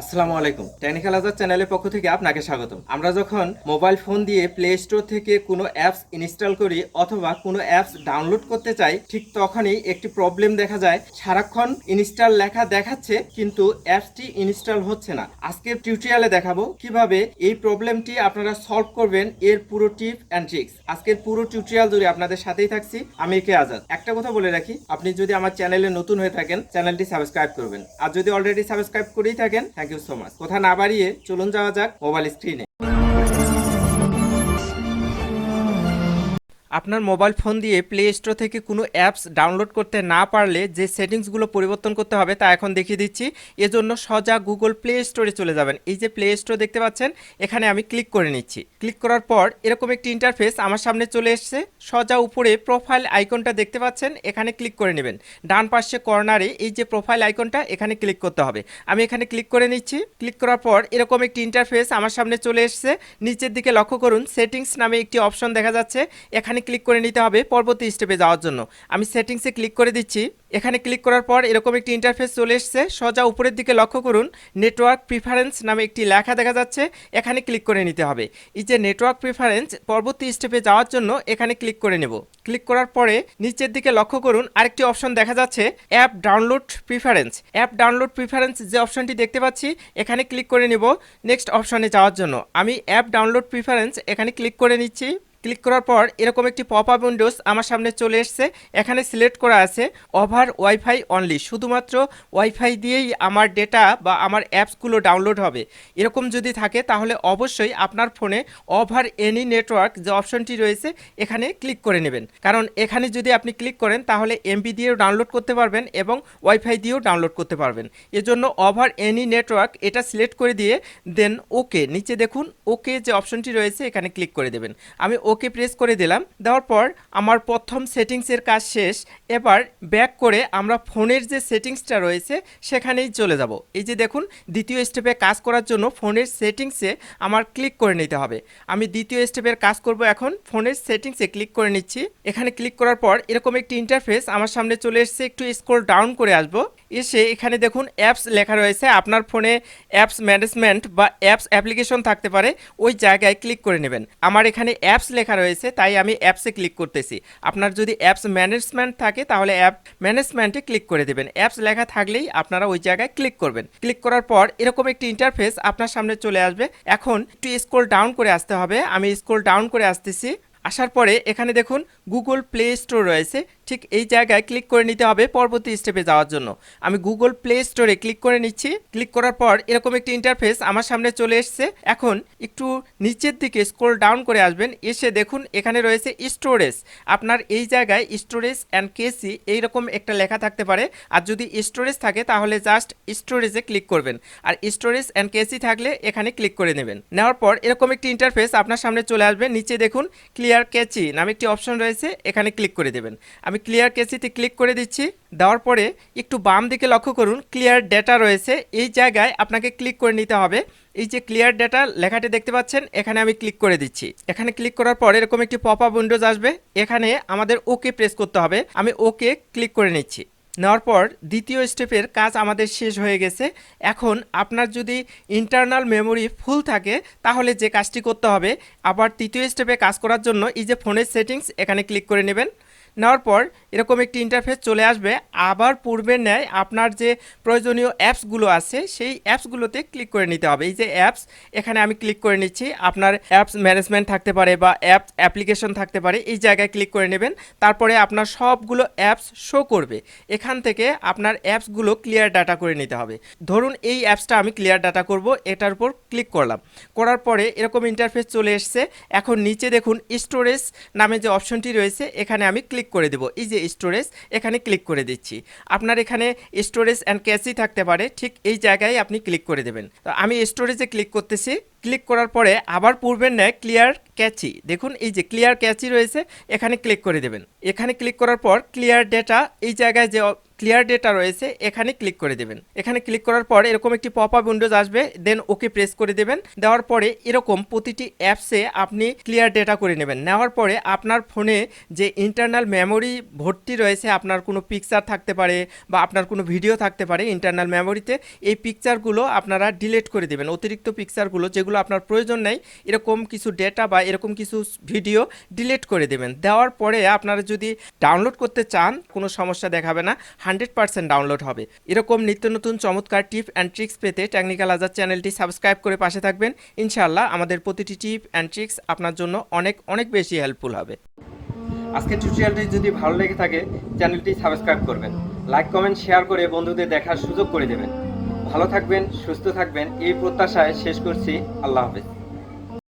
আসসালামু আলাইকুম। টেকনিক্যাল আজাদ চ্যানেলের পক্ষ থেকে আপনাকে স্বাগতম। আমরা যখন মোবাইল ফোন দিয়ে প্লে স্টোর থেকে কোনো অ্যাপস ইনস্টল করি অথবা কোনো অ্যাপস ডাউনলোড করতে চাই, ঠিক তখনই একটি প্রবলেম দেখা যায়। সারাক্ষণ ইনস্টল লেখা দেখাচ্ছে, কিন্তু অ্যাপসটি ইনস্টল হচ্ছে না। আজকের টিউটোরিয়ালে দেখাবো কীভাবে এই প্রবলেমটি আপনারা সলভ করবেন এর পুরো টিপ অ্যান্ড ট্রিক্স আজকের পুরো টিউটোরিয়াল জুড়ে আপনাদের সাথেই থাকছি, আমি কে আজাদ। একটা কথা বলে রাখি, আপনি যদি আমার চ্যানেলে নতুন হয়ে থাকেন চ্যানেলটি সাবস্ক্রাইব করবেন। আর যদি অলরেডি সাবস্ক্রাইব করেই থাকেন থ্যাংক ইউ সো মাচ। কথা না বাড়িয়ে চলুন যাওয়া যাক মোবাইল স্ক্রিনে। আপনার মোবাইল ফোন দিয়ে প্লে স্টোর থেকে কোনো অ্যাপস ডাউনলোড করতে না পারলে যে সেটিংসগুলো পরিবর্তন করতে হবে তা এখন দেখিয়ে দিচ্ছি। এজন্য সজা গুগল প্লে স্টোরে চলে যাবেন। এই যে প্লে স্টোর দেখতে পাচ্ছেন, এখানে আমি ক্লিক করে নিচ্ছি। ক্লিক করার পর এরকম একটি ইন্টারফেস আমার সামনে চলে এসছে। সজা উপরে প্রোফাইল আইকনটা দেখতে পাচ্ছেন, এখানে ক্লিক করে নেবেন। ডান পাশে কর্নারে এই যে প্রোফাইল আইকনটা এখানে ক্লিক করতে হবে। আমি এখানে ক্লিক করে নিচ্ছি। ক্লিক করার পর এরকম একটি ইন্টারফেস আমার সামনে চলে এসছে। নিচের দিকে লক্ষ্য করুন সেটিংস নামে একটি অপশন দেখা যাচ্ছে। এখানে ক্লিক করে নিতে হবে পরবর্তী স্টেপে যাওয়ার জন্য। আমি সেটিংসে ক্লিক করে দিচ্ছি। এখানে ক্লিক করার পর এরকম একটি ইন্টারফেস চলে এসছে। সোজা উপরের দিকে লক্ষ্য করুন নেটওয়ার্ক প্রিফারেন্স নামে একটি লেখা দেখা যাচ্ছে। এখানে ক্লিক করে নিতে হবে। এই যে নেটওয়ার্ক প্রিফারেন্স পরবর্তী স্টেপে যাওয়ার জন্য এখানে ক্লিক করে নেব। ক্লিক করার পরে নিচের দিকে লক্ষ্য করুন, আরেকটি অপশন দেখা যাচ্ছে app download preference app download preference যে অপশনটি দেখতে পাচ্ছি, এখানে ক্লিক করে নেব। নেক্সট অপশনে যাওয়ার জন্য। আমি অ্যাপ ডাউনলোড প্রিফারেন্স এখানে ক্লিক করে নিচ্ছি। ক্লিক করার পর এরকম একটি পপ আপ উইন্ডোজ আমার সামনে চলে এসছে। এখানে সিলেক্ট করা আছে ওভার ওয়াইফাই অনলি শুধুমাত্র ওয়াইফাই দিয়েই আমার ডেটা বা আমার অ্যাপসগুলো ডাউনলোড হবে। এরকম যদি থাকে তাহলে অবশ্যই আপনার ফোনে ওভার এনি নেটওয়ার্ক যে অপশনটি রয়েছে, এখানে ক্লিক করে নেবেন। কারণ এখানে যদি আপনি ক্লিক করেন তাহলে এমবি দিয়েও ডাউনলোড করতে পারবেন এবং ওয়াইফাই দিয়েও ডাউনলোড করতে পারবেন। এজন্য ওভার এনি নেটওয়ার্ক এটা সিলেক্ট করে দিয়ে দেন ওকে নিচে দেখুন ওকে যে অপশনটি রয়েছে, এখানে ক্লিক করে দেবেন। আমি ওকে প্রেস করে দিলাম। দেওয়ার পর আমার প্রথম সেটিংসের কাজ শেষ। এবার ব্যাক করে আমরা ফোনের যে সেটিংসটা রয়েছে, সেখানেই চলে যাব। এই যে দেখুন, দ্বিতীয় স্টেপে কাজ করার জন্য ফোনের সেটিংসে আমার ক্লিক করে নিতে হবে। আমি দ্বিতীয় স্টেপের কাজ করব এখন, ফোনের সেটিংসে ক্লিক করে নিচ্ছি। এখানে ক্লিক করার পর এরকম একটি ইন্টারফেস আমার সামনে চলে এসেছে, একটু স্ক্রল ডাউন করে আসব। এসে এখানে দেখুন অ্যাপস লেখা রয়েছে। আপনার ফোনে অ্যাপস ম্যানেজমেন্ট বা অ্যাপস অ্যাপ্লিকেশন থাকতে পারে, ওই জায়গায় ক্লিক করে নেবেন। আমার এখানে অ্যাপস লেখা রয়েছে, তাই আমি অ্যাপসে ক্লিক করতেছি। আপনার যদি অ্যাপস ম্যানেজমেন্ট থাকে, তাহলে অ্যাপ ম্যানেজমেন্টে ক্লিক করে দেবেন। অ্যাপস লেখা থাকলেই আপনারা ওই জায়গায় ক্লিক করবেন। ক্লিক করার পর এরকম একটি ইন্টারফেস আপনার সামনে চলে আসবে। এখন একটু স্ক্রোল ডাউন করে আসতে হবে। আমি স্ক্রোল ডাউন করে আসতেছি। আসার পরে এখানে দেখুন গুগল প্লে স্টোর রয়েছে। ঠিক এই জায়গায় ক্লিক করে নিতে হবে পরবর্তী স্টেপে যাওয়ার জন্য। আমি গুগল প্লে স্টোরে ক্লিক করে নিচ্ছি। ক্লিক করার পর এরকম একটি ইন্টারফেস আমার সামনে চলে এসছে। এখন একটু নিচের দিকে স্ক্রল ডাউন করে আসবেন। এসে দেখুন এখানে রয়েছে স্টোরেজ আপনার এই জায়গায় স্টোরেজ অ্যান্ড কেসি এইরকম একটা লেখা থাকতে পারে। আর যদি স্টোরেজ থাকে তাহলে জাস্ট স্টোরেজে ক্লিক করবেন। আর স্টোরেজ অ্যান্ড কেসি থাকলে এখানে ক্লিক করে নেবেন। নেওয়ার পর এরকম একটি ইন্টারফেস আপনার সামনে চলে আসবে। নিচে দেখুন ক্লিয়ার ক্যাচি নামে একটি অপশন রয়েছে। এখানে ক্লিক করে দেবেন। আমি ক্লিয়ার ক্যাচিতে ক্লিক করে দিচ্ছি। দেওয়ার পরে একটু বাম দিকে লক্ষ্য করুন ক্লিয়ার ডেটা রয়েছে। এই জায়গায় আপনাকে ক্লিক করে নিতে হবে। এই যে ক্লিয়ার ডেটা লেখাটি দেখতে পাচ্ছেন, এখানে আমি ক্লিক করে দিচ্ছি। এখানে ক্লিক করার পর এরকম একটি পপ আপ উইন্ডোজ আসবে। এখানে আমাদের ওকে প্রেস করতে হবে। আমি ওকে ক্লিক করে নিচ্ছি। নেওয়ার পর দ্বিতীয় স্টেপের কাজ আমাদের শেষ হয়ে গেছে। এখন আপনার যদি ইন্টারনাল মেমোরি ফুল থাকে, তাহলে যে কাজটি করতে হবে, আবার তৃতীয় স্টেপে কাজ করার জন্য এই যে ফোনের সেটিংস এখানে ক্লিক করে নেবেন। নেওয়ার পর এরকম একটি ইন্টারফেস চলে আসবে। আবার পূর্বের ন্যায় আপনার যে প্রয়োজনীয় অ্যাপসগুলো আছে, সেই অ্যাপসগুলোতে ক্লিক করে নিতে হবে। এই যে অ্যাপস এখানে আমি ক্লিক করে নিচ্ছি। আপনার অ্যাপস ম্যানেজমেন্ট থাকতে পারে বা অ্যাপস অ্যাপ্লিকেশন থাকতে পারে, এই জায়গায় ক্লিক করে নেবেন। তারপরে আপনার সবগুলো অ্যাপস শো করবে। এখান থেকে আপনার অ্যাপসগুলো ক্লিয়ার ডাটা করে নিতে হবে। ধরুন এই অ্যাপসটা আমি ক্লিয়ার ডাটা করব, এটার উপর ক্লিক করলাম। করার পরে এরকম ইন্টারফেস চলে এসছে। এখন নিচে দেখুন স্টোরেজ নামে যে অপশনটি রয়েছে, এখানে আমি ক্লিক করে দেব। এই যে স্টোরেজ এখানে ক্লিক করে দিচ্ছি। আপনার এখানে স্টোরেজ অ্যান্ড ক্যাশই থাকতে পারে, ঠিক এই জায়গায় আপনি ক্লিক করে দেবেন। তো আমি স্টোরেজে ক্লিক করতেছি। ক্লিক করার পরে আবার পূর্বের ন্যায় ক্লিয়ার ক্যাচি দেখুন এই যে ক্লিয়ার ক্যাচি রয়েছে, এখানে ক্লিক করে দেবেন। এখানে ক্লিক করার পর ক্লিয়ার ডেটা এই জায়গায় যে ক্লিয়ার ডেটা রয়েছে, এখানে ক্লিক করে দেবেন। এখানে ক্লিক করার পর এরকম একটি পপ আপ উইন্ডোজ আসবে দেন ওকে প্রেস করে দেবেন। দেওয়ার পরে এরকম প্রতিটি অ্যাপসে আপনি ক্লিয়ার ডেটা করে নেবেন। নেওয়ার পরে আপনার ফোনে যে ইন্টারনাল মেমোরি ভর্তি রয়েছে, আপনার কোনো পিকচার থাকতে পারে বা আপনার কোনো ভিডিও থাকতে পারে ইন্টারনাল মেমোরিতে এই পিকচারগুলো আপনারা ডিলিট করে দেবেন। অতিরিক্ত পিকচারগুলো যেগুলো আপনার প্রয়োজন নেই, এরকম কিছু ডেটা বা এরকম কিছু ভিডিও ডিলিট করে দেবেন। দেওয়ার পরে আপনারা যদি ডাউনলোড করতে চান, কোনো সমস্যা দেখাবে না। হান্ড্রেড পার্সেন্ট ডাউনলোড হবে। এরকম নিত্য নতুন চমৎকার টিপ অ্যান্ড ট্রিক্স পেতে টেকনিক্যাল আজাদ চ্যানেলটি সাবস্ক্রাইব করে পাশে থাকবেন। ইনশাআল্লাহ আমাদের প্রতিটি টিপ অ্যান্ড ট্রিক্স আপনার জন্য অনেক অনেক বেশি হেল্পফুল হবে। আজকের টিউটোরিয়ালটি যদি ভালো লেগে থাকে, চ্যানেলটি সাবস্ক্রাইব করবেন। লাইক, কমেন্ট, শেয়ার করে বন্ধুদের দেখার সুযোগ করে দেবেন। ভালো থাকবেন, সুস্থ থাকবেন, এই প্রত্যাশায় শেষ করছি। আল্লাহ হাফেজ।